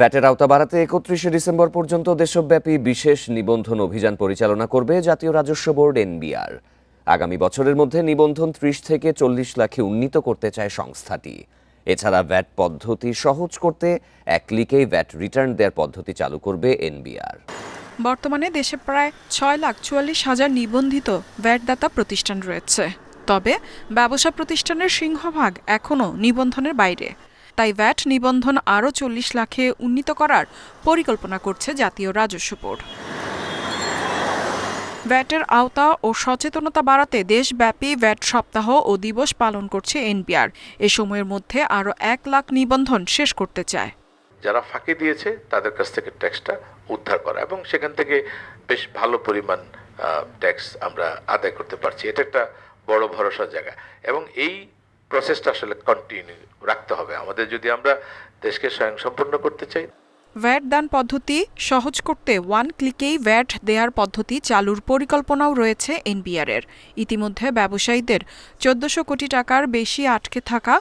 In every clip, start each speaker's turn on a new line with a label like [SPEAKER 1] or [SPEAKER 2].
[SPEAKER 1] ভ্যাটের আওতা বাড়াতে একত্রিশে ডিসেম্বর পর্যন্ত দেশব্যাপী বিশেষ নিবন্ধন অভিযান পরিচালনা করবে জাতীয় রাজস্ব বোর্ড এনবিআর। আগামী বছরের মধ্যে নিবন্ধন ত্রিশ থেকে চল্লিশ লাখে উন্নীত করতে চায় সংস্থাটি। এছাড়া ভ্যাট পদ্ধতি সহজ করতে এক ক্লিকেই ভ্যাট রিটার্ন দেওয়ার পদ্ধতি চালু করবে এনবিআর।
[SPEAKER 2] বর্তমানে দেশে প্রায় ছয় লাখ চুয়াল্লিশ হাজার নিবন্ধিত ভ্যাটদাতা প্রতিষ্ঠান রয়েছে। তবে ব্যবসা প্রতিষ্ঠানের সিংহভাগ এখনও নিবন্ধনের বাইরে। তাই ভ্যাট নিবন্ধন আরও চল্লিশ লাখে উন্নীত করার পরিকল্পনা করছে জাতীয় রাজস্ব বোর্ড। ভ্যাটের আওতা ও সচেতনতা বাড়াতে দেশব্যাপী ভ্যাট সপ্তাহ ও দিবস পালন করছে এনপিআর এ সময়ের মধ্যে আরও এক লাখ নিবন্ধন শেষ করতে চায়।
[SPEAKER 3] যারা ফাঁকি দিয়েছে, তাদের কাছ থেকে ট্যাক্সটা উদ্ধার করা এবং সেখান থেকে বেশ ভালো পরিমাণ ট্যাক্স আমরা আদায় করতে পারছি। এটা একটা বড় ভরসার জায়গা। এবং এই প্রসেসটা আসলে কন্টিনিউ রাখতে হবে। আমাদের যদি আমরা দেশকে স্বয়ংসম্পূর্ণ করতে চাই।
[SPEAKER 2] ভ্যাট দান পদ্ধতি সহজ করতে ওয়ান ক্লিকেই ভ্যাট দেয়ার পদ্ধতি চালুর পরিকল্পনাও রয়েছে এনবিআর এর ইতিমধ্যে ব্যবসায়ীদের চোদ্দশো কোটি টাকার বেশি আটকে থাকা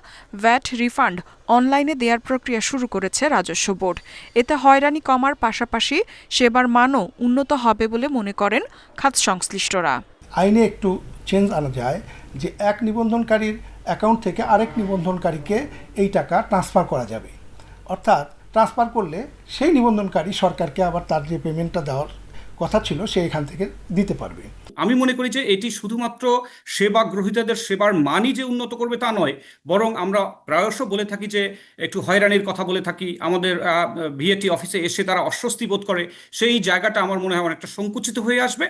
[SPEAKER 2] ভ্যাট রিফান্ড অনলাইনে দেয়ার প্রক্রিয়া শুরু করেছে রাজস্ব বোর্ড। এতে হয়রানি কমার পাশাপাশি সেবার মানও উন্নত হবে বলে মনে করেন খাত সংশ্লিষ্টরা।
[SPEAKER 4] আইনে একটু চেঞ্জ আনা যায় যে এক নিবন্ধনকারীর অ্যাকাউন্ট থেকে আরেক নিবন্ধনকারীকে এই টাকা ট্রান্সফার করা যাবে। অর্থাৎ ট্রান্সফার করলে সেই নিবন্ধনকারী সরকারকে আবার তার যে পেমেন্টটা দেওয়ার কথা ছিল, সে এখান থেকে দিতে পারবে।
[SPEAKER 5] আমি মনে করি যে এটি শুধুমাত্র সেবা গ্রহীতাদের সেবার মানই যে উন্নত করবে তা নয়, বরং আমরা প্রায়শ বলে থাকি যে, একটু হয়রানির কথা বলে থাকি, আমাদের ভিএটি অফিসে এসে তারা অস্বস্তি বোধ করে, সেই জায়গাটা আমার মনে হয় অনেকটা সংকুচিত হয়ে আসবে।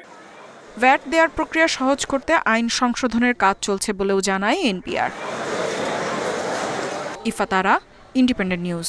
[SPEAKER 2] ভ্যাট দেওয়ার প্রক্রিয়া সহজ করতে আইন সংশোধনের কাজ চলছে বলেও জানায় এনপিআর। ইফাতারা, independent news.